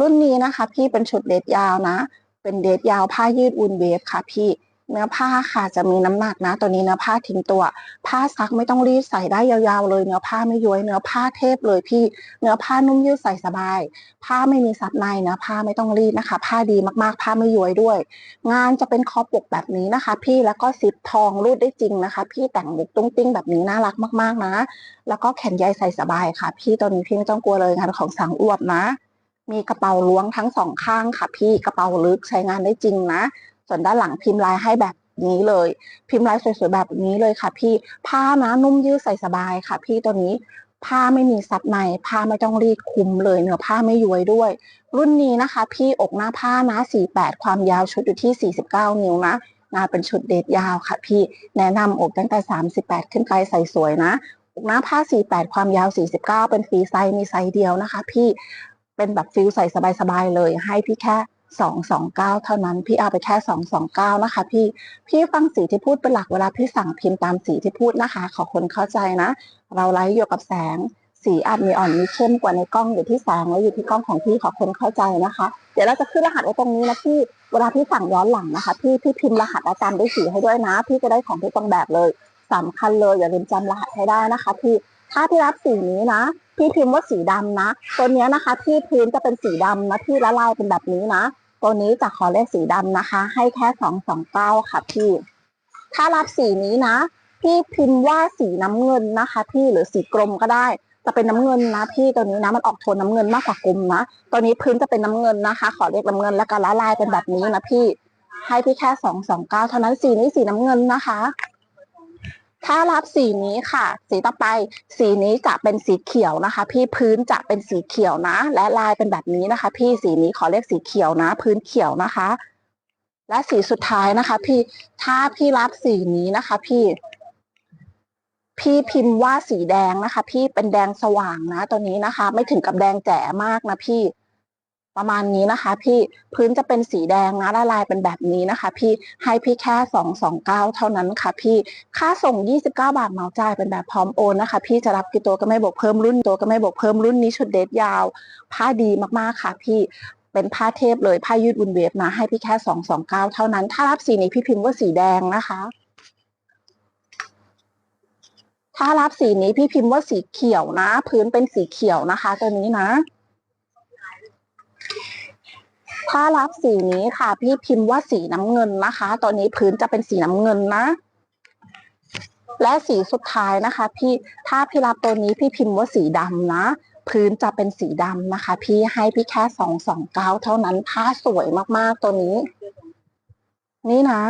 รุ่นนี้นะคะ พี่เป็นชุดเดทยาวนะ เป็นเดทยาวผ้ายืดอุนเวฟค่ะพี่เนื้อผ้าค่ะจะมีน้ำหนักนะ ตัวนี้เนื้อผ้าทิ้งตัว ผ้าซักไม่ต้องรีดใส่ได้ยาวๆเลย เนื้อผ้าไม่ย้วยเนื้อผ้าเทพเลยพี่ เนื้อผ้านุ่มยืดใส่สบาย ผ้าไม่มีซับในเนื้อผ้าไม่ต้องรีดนะคะ ผ้าดีมากๆ ผ้าไม่ย้วยด้วย งานจะเป็นคอปกแบบนี้นะคะ พี่แล้วก็ซิปทองรูดได้จริงนะคะ พี่แต่งมุกตุ้งติ้งแบบนี้น่ารักมากๆนะ แล้วก็แขนใยใส่สบายค่ะ พี่ตัวนี้พี่ไม่ต้องกลัวเลยงานของสังอวบนะ มีกระเป๋าล้วงทั้งสองข้างค่ะ พี่กระเป๋าลึกใช้งานได้จริงนะ ส่วนด้านหลังพิมพ์ลายให้แบบนี้เลย พิมพ์ลายสวยๆแบบนี้เลยค่ะ พี่ผ้านะนุ่มยืดใส่สบายค่ะ พี่ตัวนี้ผ้าไม่มีซับในผ้าไม่ต้องรีดคุมเลยเนื้อผ้าไม่ย้วยด้วย รุ่นนี้นะคะ พี่อกหน้าผ้านะ 48 ความยาวชุดอยู่ที่ 49 นิ้วนะงานเป็นชุดเดทยาวค่ะ พี่แนะนำอกตั้งแต่ 38 ขึ้นไปใส่สวยนะอกหน้าผ้า 48 ความยาว 49 เป็นฟรีไซส์มีไซส์เดียวนะคะ พี่ เป็นแบบฟิลใส่สบายๆเลย ให้พี่แค่229เก้าเท่านั้น พี่เอาไปแค่229นะคะ พี่พี่ฟังสีที่พูดเป็นหลักเวลาพี่สั่งพิมพ์ตามสีที่พูดนะคะ ขอคนเข้าใจนะ เราไลฟ์อยู่กับแสง สีอาจมีอ่อนมีเข้มกว่าในกล้องอยู่ที่แสงแล้วอยู่ที่กล้องของพี่ขอคนเข้าใจนะคะ เดี๋ยวเราจะขึ้นรหัสไว้ตรงนี้นะพี่เวลาพี่สั่งย้อนหลังนะคะ พี่พี่พิมพ์รหัสอาจารย์ด้วยสีให้ด้วยนะ พี่จะได้ของที่ตรงแบบเลยสำคัญเลยอย่าลืมจำรหัสให้ได้นะคะ พี่ถ้าพี่รับสีนี้นะ พี่พิมพ์ว่าสีดำนะ ตัวนี้นะคะ ที่พื้นจะเป็นสีดำนะที่ละลายเป็นแบบนี้นะ ตัวนี้จะขอเลขสีดำนะคะ ให้แค่สองสองเก้าค่ะพี่ ถ้ารับสีนี้นะ พี่พิมพ์ว่าสีน้ำเงินนะคะ พี่หรือสีกรมก็ได้ จะเป็นน้ำเงินนะพี่ตัวนี้นะมันออกโทนน้ำเงินมากกว่ากลมนะตัวนี้พื้นจะเป็นน้ำเงินนะคะ ขอเรียกน้ำเงินแล้วก็ละลายเป็นแบบนี้นะพี่ ให้พี่แค่สองสองเก้าเท่านั้นสีนี้สีน้ำเงินนะคะ ถ้ารับสีนี้ค่ะ สีต่อไป สีนี้จะเป็นสีเขียวนะคะ พี่พื้นจะเป็นสีเขียวนะ และลายเป็นแบบนี้นะคะ พี่สีนี้ขอเรียกสีเขียวนะ พื้นเขียวนะคะ และสีสุดท้ายนะคะ พี่ถ้าพี่รับสีนี้นะคะ พี่ พี่พิมพ์ว่าสีแดงนะคะ พี่เป็นแดงสว่างนะตัวนี้นะคะ ไม่ถึงกับแดงแจ๋มากนะพี่ ประมาณนี้นะคะ พี่พื้นจะเป็นสีแดงนะละลายเป็นแบบนี้นะคะ พี่ให้พี่แค่สองสองเก้าเท่านั้นค่ะ พี่ค่าส่งยี่สิบเก้าบาทเหมาจ่ายเป็นแบบพร้อมโอนนะคะ พี่จะรับกี่ตัวก็ไม่บอกเพิ่มรุ่นตัวก็ไม่บอกเพิ่มรุ่นนี้ชุดเดทยาว ผ้าดีมากๆค่ะ พี่เป็นผ้าเทพเลยผ้ายืดบุนเวฟนะให้พี่แค่สองสองเก้าเท่านั้น ถ้ารับสีนี้พี่พิมพ์ว่าสีแดงนะคะ ถ้ารับสีนี้พี่พิมพ์ว่าสีเขียวนะ พื้นเป็นสีเขียวนะคะ ตัวนี้นะ ถ้ารับสีนี้ค่ะ พี่พิมพ์ว่าสีน้ำเงินนะคะ ตอนนี้พื้นจะเป็นสีน้ำเงินนะ และสีสุดท้ายนะคะ พี่ถ้าพี่รับตัวนี้พี่พิมพ์ว่าสีดำนะพื้นจะเป็นสีดำนะคะ พี่ให้พี่แค่สองสองเก้าเท่านั้นผ้าสวยมากๆตัวนี้ นี่นะ